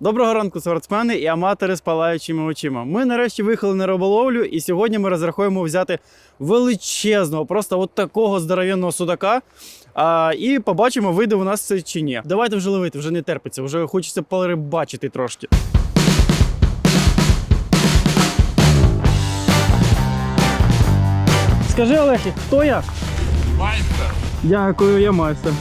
Доброго ранку, спортсмени і аматори з палаючими очима. Ми нарешті виїхали на риболовлю, і сьогодні ми розрахуємо взяти величезного, просто от такого здоровенного судака. А, і побачимо, вийде у нас це чи ні. Давайте вже ловити, вже не терпиться, вже хочеться порибачити трошки. Скажи, Олег, хто я? Майстер. Дякую, я майстер.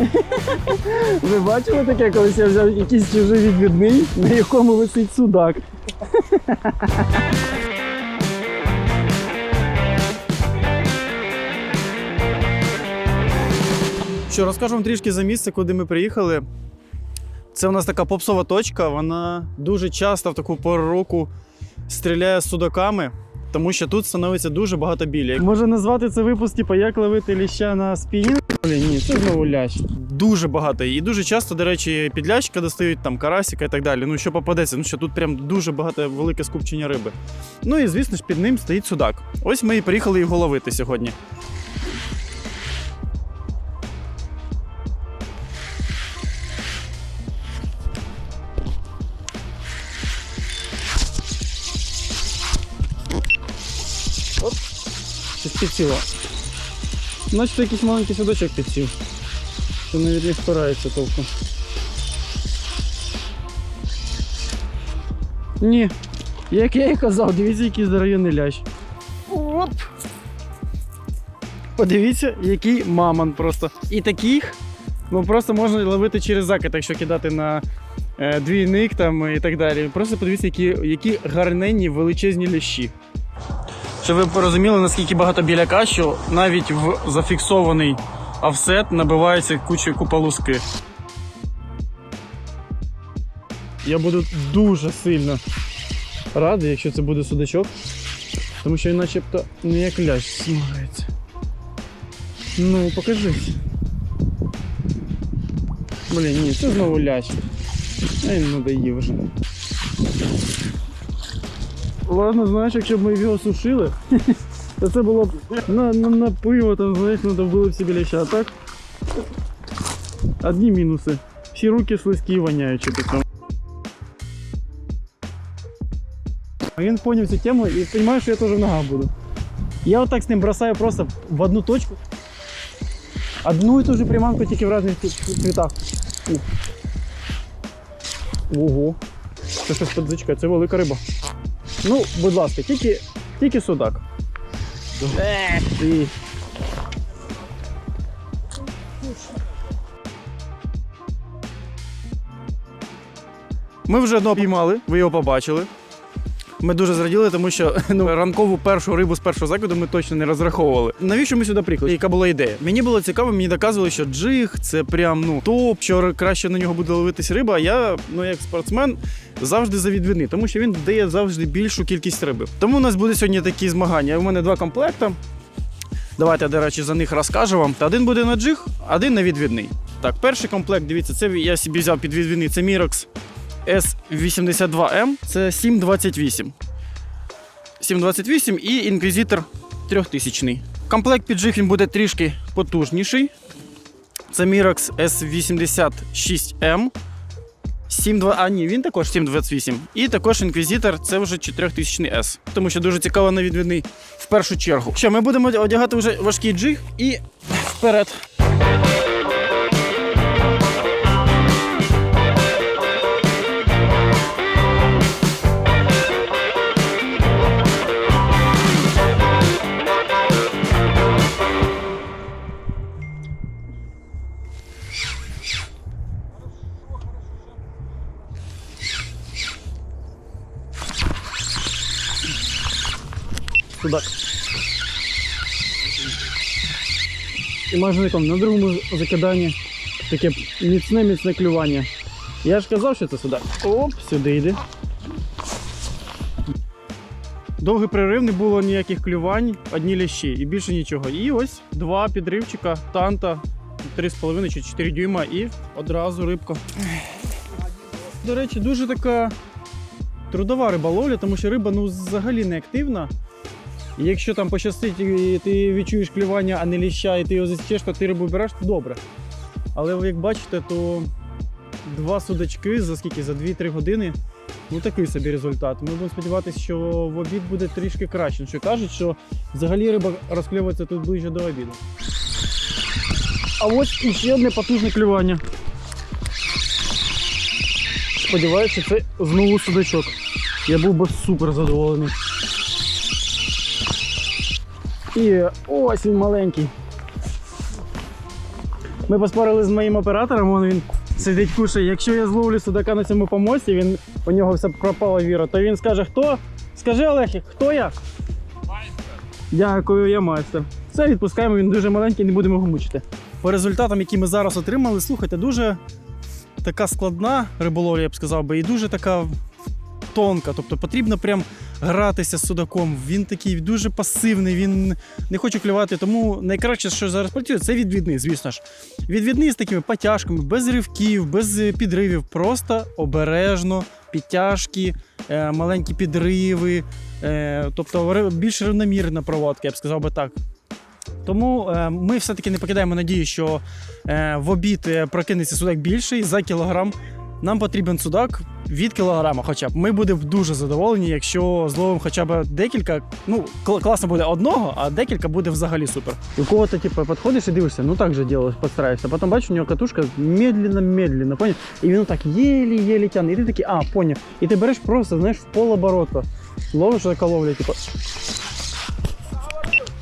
Ви бачили таке, колись я взяв якийсь чужий відвідний, на якому висить судак. Що, розкажу вам трішки за місце, куди ми приїхали. Це у нас така попсова точка, вона дуже часто в таку пору року стріляє з судаками, тому що тут становиться дуже багато білі. Може назвати це випуск, типу, як ловити ліща на спінінг? Ні, це знову лящ. Дуже багато. І дуже часто, до речі, під лящика достають там карасика і так далі. Ну, що попадеться, ну що тут прям дуже багато велике скупчення риби. Ну і звісно ж, під ним стоїть судак. Ось ми і приїхали його ловити сьогодні. Щось підсіло. Значить, якийсь маленький судочок підсів. Що навіть не впирається толком. Ні. Як я і казав, дивіться, який здоровенний лящ. Оп! Подивіться, який мамон просто. І таких ну просто можна ловити через закид, якщо кидати на е, двійник там і так далі. Просто подивіться, які, які гарненні величезні лящі. Щоб ви порозуміли, наскільки багато біляка, що навіть в зафіксований офсет набивається куча купа луски. Я буду дуже сильно радий, якщо це буде судачок, тому що він начебто не як лящ смагається. Ну, покажись. Блін, ні, це знову лящ. Я він надоїв вже. Ладно, знаєш, якщо б ми його сушили, то це було б на, на, на пиво, там, знаєш, ну, там були всі біляща. А так одні мінуси. Всі руки слизькі воняючі при Він поняв цю тему і розуміє, що я теж в ногах буду. Я отак з ним бросаю просто в одну точку. Одну і ту же приманку тільки в різних цві- цвітах. Ого. Це щось подзичка, це велика риба. Ну, будь ласка, тільки, тільки судак. Ми вже одного піймали, ви його побачили. Ми дуже зраділи, тому що ну, ранкову першу рибу з першого закиду ми точно не розраховували. Навіщо ми сюди приїхали? Яка була ідея? Мені було цікаво, мені доказували, що джиг це прям ну топ, що краще на нього буде ловитись риба. А я, ну як спортсмен, завжди за відвідний, тому що він дає завжди більшу кількість риби. Тому у нас буде сьогодні такі змагання. У мене два комплекти. Давайте, до речі, за них розкажу вам. Та один буде на джиг, один на відвідний. Так, перший комплект, дивіться, це я собі взяв під відвідний, це Mirox S82M, це 728. 728 і інквізитор 3000. Комплект під джиг він буде трішки потужніший. Це Mirox S86M. 7.2, а ні, він також 7.28. І також інквізитор це вже 4000 S. Тому що дуже цікаво на відвідний в першу чергу. Що, ми будемо одягати вже важкий джиг і вперед. І можливо на другому закиданні таке міцне міцне клювання. Я ж казав, що це судак. Оп, сюди йде. Довгий перерив не було ніяких клювань, одні лящі і більше нічого. І ось два підривчика, танта 3,5 чи 4 дюйма і одразу рибка. До речі, дуже така трудова риболовля, тому що риба ну взагалі не активна. І якщо там пощастить, і ти відчуєш клювання, а не ліща, і ти його засічеш, то ти рибу береш, то добре. Але як бачите, то два судачки за скільки? За 2-3 години. Ну такий собі результат. Ми будемо сподіватися, що в обід буде трішки краще. Що кажуть, що взагалі риба розкльовується тут ближче до обіду. А ось іще одне потужне клювання. Сподіваюся, це знову судачок. Я був би супер задоволений. І ось він маленький. Ми поспорили з моїм оператором, вон він сидить кушає. Якщо я зловлю судака на цьому помості, він у нього все пропала віра, то він скаже, хто? Скажи Олег, хто я? Майстер. Дякую, я майстер. Все, відпускаємо, він дуже маленький, не будемо його мучити. По результатам, які ми зараз отримали, слухайте, дуже така складна риболовля, я б сказав би, і дуже така тонка. Тобто потрібно прям гратися з судаком. Він такий дуже пасивний, він не хоче клювати. Тому найкраще, що зараз працює, це відвідний, звісно ж. Відвідний з такими потяжками, без ривків, без е, підривів, просто обережно, підтяжки, е, маленькі підриви, е, тобто більш рівномірна проводка, я б сказав би так. Тому ми все-таки не покидаємо надії, що в обід прокинеться судак більший за кілограм. Нам потрібен судак від кілограма, хоча б. Ми будемо дуже задоволені, якщо зловимо хоча б декілька. Ну, кл- класно буде одного, а декілька буде взагалі супер. У кого-то, типу, підходиш і дивишся, ну так же делаешь, подстраиваешься. Потім бачиш, у нього катушка медленно-медленно, поняв? І він так єлі-єлі тягне. І ти такий, а, поняв. І ти береш просто, знаєш, в полоборота. Ловиш така ловля, типу.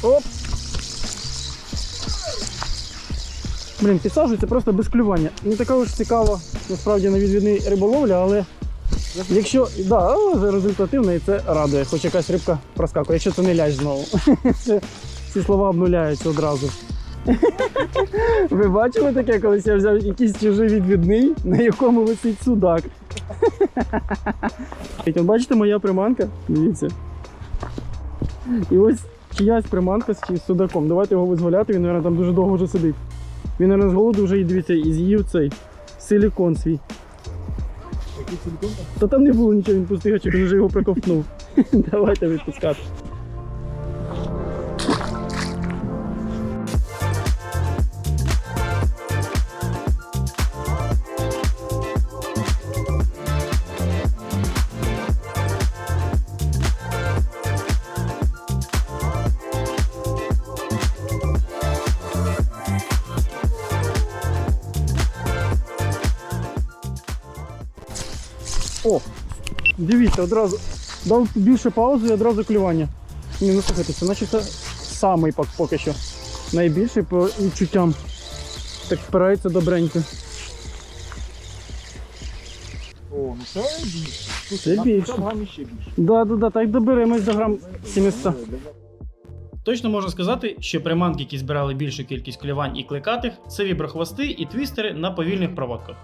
Оп. Блін, підсаджується просто без клювання. Не така уж цікава, насправді, на відвідний риболовля, але якщо да, результативно і це радує, хоч якась рибка проскакує, якщо це не ляж знову. Ці слова обнуляються одразу. Ви бачили таке, колись я взяв якийсь чужий відвідний, на якому висить судак. Бачите, моя приманка? Дивіться. І ось чиясь приманка з судаком. Давайте його визволяти, він, мабуть, там дуже довго вже сидить. Він, мабуть, з голоду вже і дивіться, і з'їв цей силікон свій. Та там не було нічого, він гачок, він вже його проковтнув. Давайте відпускати. О, дивіться, одразу дав більше паузи і одразу клювання. Ні, ну слухайте, це наче це самий пак поки що. Найбільший по відчуттям. Так впирається добренько. О, ну це більше. Це більше. 50 грамів ще більше. Да, да, да, так доберемось до грам 700. Точно можна сказати, що приманки, які збирали більшу кількість клювань і кликатих, це віброхвости і твістери на повільних проводках.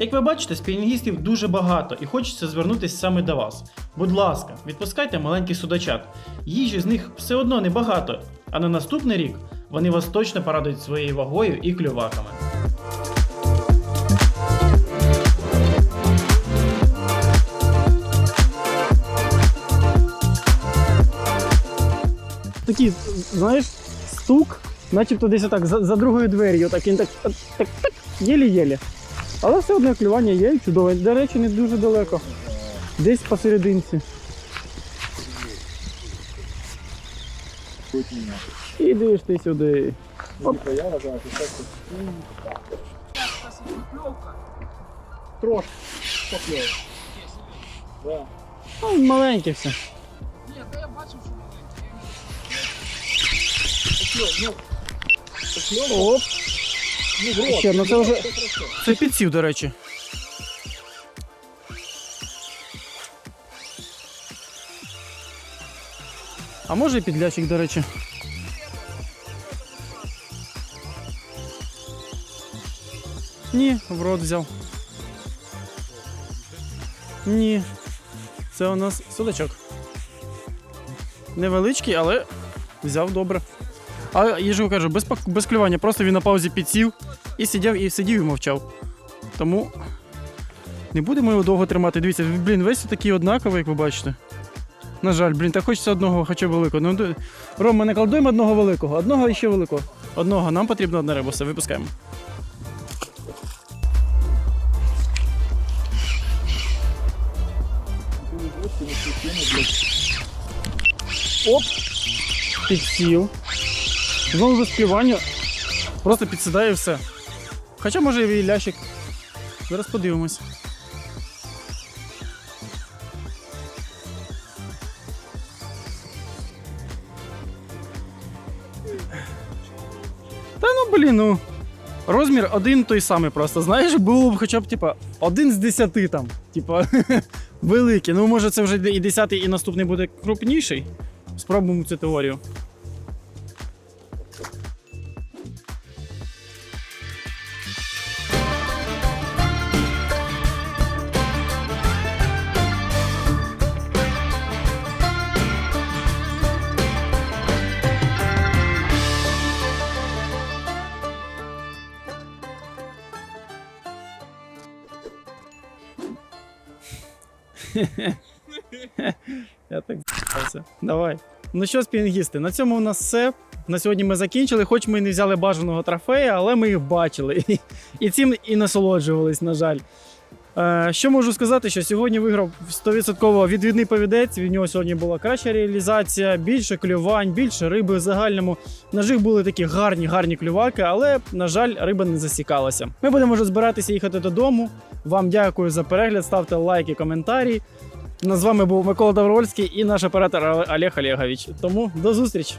Як ви бачите, спінінгістів дуже багато і хочеться звернутися саме до вас. Будь ласка, відпускайте маленьких судачат. Їжі з них все одно небагато, а на наступний рік вони вас точно порадують своєю вагою і клюваками. Такий, знаєш, стук, начебто десь отак за, за другою двер'ю, отак він так, так, так, так єлі-єлі. Але все одно клювання є і чудове. До речі, не дуже далеко. Десь посерединці. Мене. Ідеш ти сюди. Я вважаю, Трошки. Покльов. Да. Ну, маленьке все. Покльов, ну. Покльов, Оп. ну, в рот. Ще, ну це вже- Це підсів, до речі. А може і підлящик, до речі. Ні, в рот взяв. Ні. Це у нас судачок. Невеличкий, але взяв добре. А я ж кажу, без, без клювання, просто він на паузі підсів і сидів, і сидів і мовчав. Тому не будемо його довго тримати. Дивіться, блін, весь такий однаковий, як ви бачите. На жаль, блін, так хочеться одного хоча б великого. Ну, Ром, ми накладуємо одного великого, одного і ще великого. Одного, нам потрібно одна риба, випускаємо. Оп! Підсів. Знову без співання. Просто підсідає все. Хоча може і лящик. Зараз подивимось. Та ну блін, ну. Розмір один той самий просто. Знаєш, було б хоча б типа один з десяти там. Типа великий. Ну, може, це вже і десятий, і наступний буде крупніший. Спробуємо цю теорію. Я так з**ався. Давай. Ну що, спінгісти, на цьому у нас все. На сьогодні ми закінчили, хоч ми і не взяли бажаного трофея, але ми їх бачили. І, цим і насолоджувались, на жаль. Е, що можу сказати, що сьогодні виграв 100% відвідний повідець. Від нього сьогодні була краща реалізація, більше клювань, більше риби в загальному. На жих були такі гарні, гарні клюваки, але, на жаль, риба не засікалася. Ми будемо вже збиратися їхати додому. Вам дякую за перегляд, ставте лайки, коментарі. З вами був Микола Добровольський і наш оператор Олег Олегович. Тому до зустрічі!